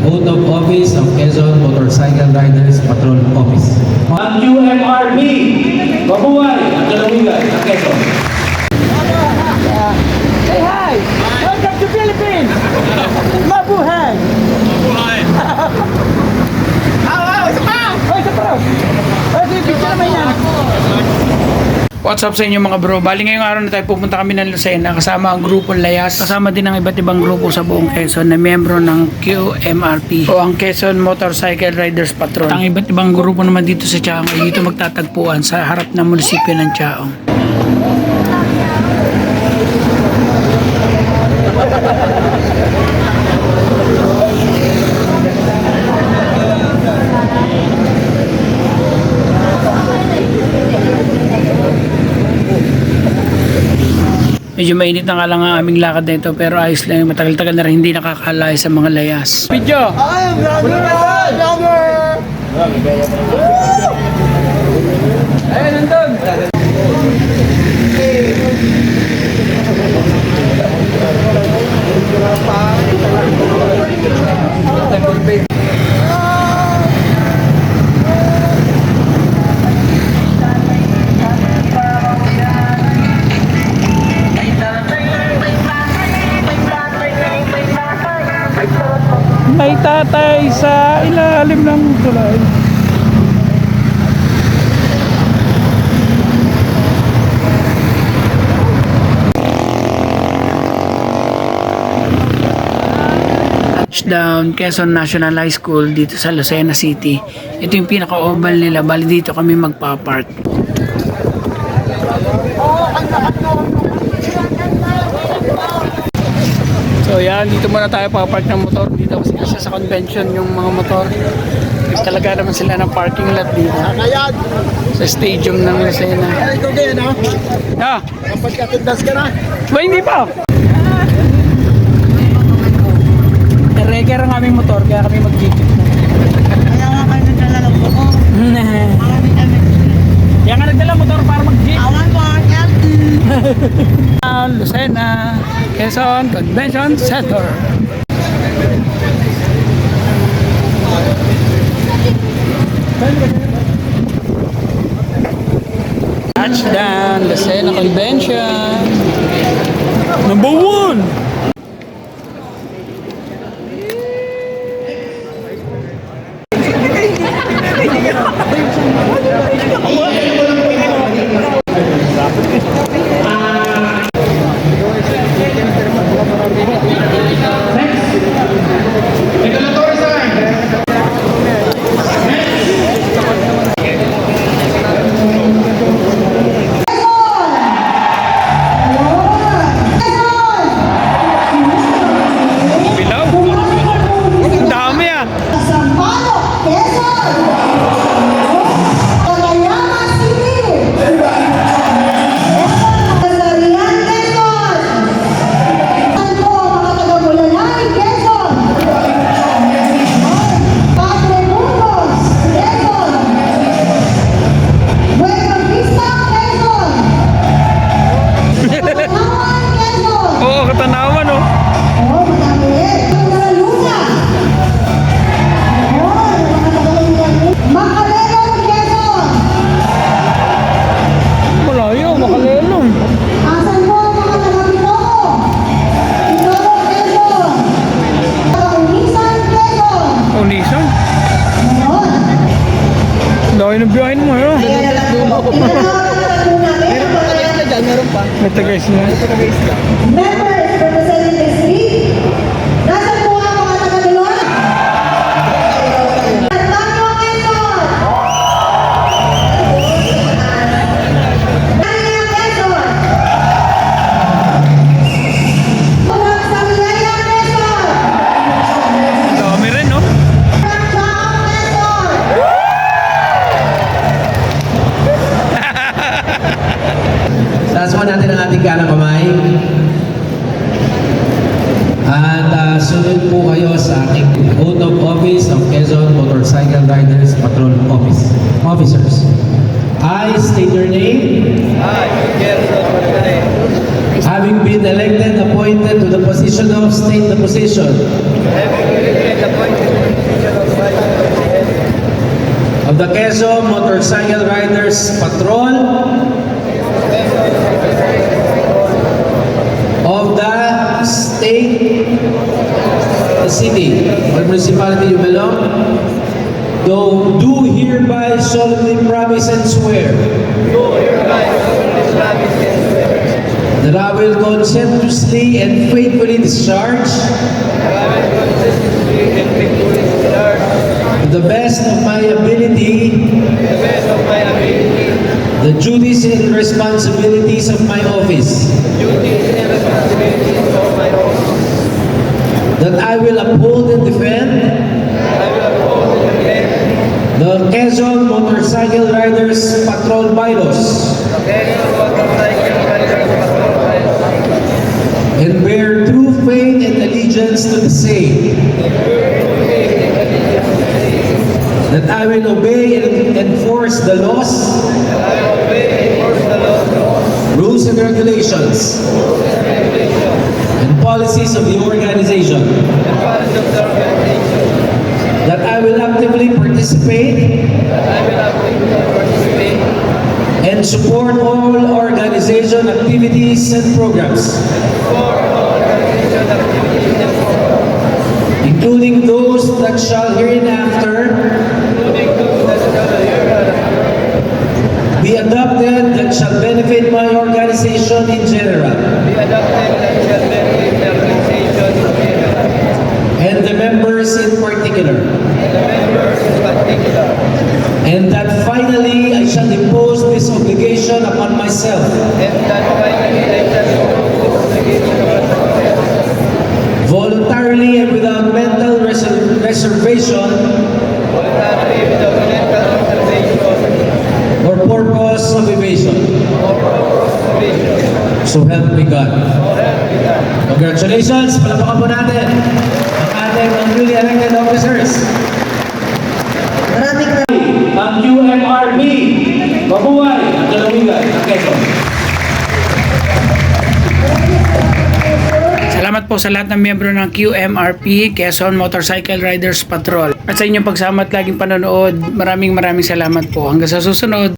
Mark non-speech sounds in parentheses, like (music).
oath of office of Quezon Motorcycle Riders Patrol Office. Ang QMRB, mabuhay ang lalawigan ng Quezon. Say hi! Welcome to Philippines! Mabuhay! Mabuhay! Ah, isa pa! Oh, isa pa! Oh, sige, picture naman yan. What's up sa inyo mga bro? Bali ngayong araw na tayo pupunta kami ng Lucena kasama ang grupo Layas. Kasama din ang iba't ibang grupo sa buong Quezon na miyembro ng QMRP o ang Quezon Motorcycle Riders Patrol. Ang iba't ibang grupo naman dito sa Chaong ay dito magtatagpuan sa harap ng munisipyo ng Chaong. Medyo mainit na nga lang ang aming lakad na ito pero ayos lang. Matagal-tagal na rin hindi nakakalaya sa mga layas. Video! Ayun, nandun! Tatay sa ilalim ng tulay. Touchdown, Quezon National High School dito sa Lucena City. Ito yung pinaka-oval nila. Bali dito kami magpa-park. Dito muna tayo papark ng motor dito kasi kasi sa convention yung mga motor. Talaga naman sila ng parking lot dito. Sa stadium ng Lucena. Ay, ito din, ha? Ah, Kapag katindas ka na. ba hindi pa? Reger ang aming motor kaya kami mag-jeep. Kaya nga kayo nagdala ng buko. (laughs) Kaya nga nagdala motor para mag-jeep. Awan mo, LT! (laughs) Ah, Lucena, Quezon Convention Center. Touchdown, Lucena Convention. Number one! Dahil ng biyahin mo yun. Tingnan natin ang natin. Meron pa. May tagays na. Members representing Oath of Office of Quezon Motorcycle Riders Patrol Office Officers. I state your name. I, Quezon Having been elected, appointed to the position of state the position. Having been elected, appointed to the position of state. Of the Quezon Motorcycle Riders Patrol. Of the state city, or municipality you belong, do, do hereby solemnly promise and swear. That I will conscientiously and faithfully discharge to the best of my ability the duties and responsibilities of my office. That I will uphold and defend the Quezon Motorcycle Riders Patrol Bylaws and bear true faith and allegiance to the same. That I will obey and enforce the laws, rules and regulations, and policies of the organization. That I will actively participate and support all organization activities and programs, including those that shall hereinafter be adopted that shall benefit my organization in general and the members in particular. And that finally I shall impose this obligation upon myself voluntarily and without mental reser- reservation or purpose of evasion. So help me God. Congratulations! Palapakan po natin ang ating newly elected officers. QMRB. Mabuhay ang Kalawigay ng Quezon. Salamat po sa lahat ng miyembro ng QMRP, Quezon Motorcycle Riders Patrol. At sa inyong pagsama at laging panonood, maraming maraming salamat po. Hanggang sa susunod.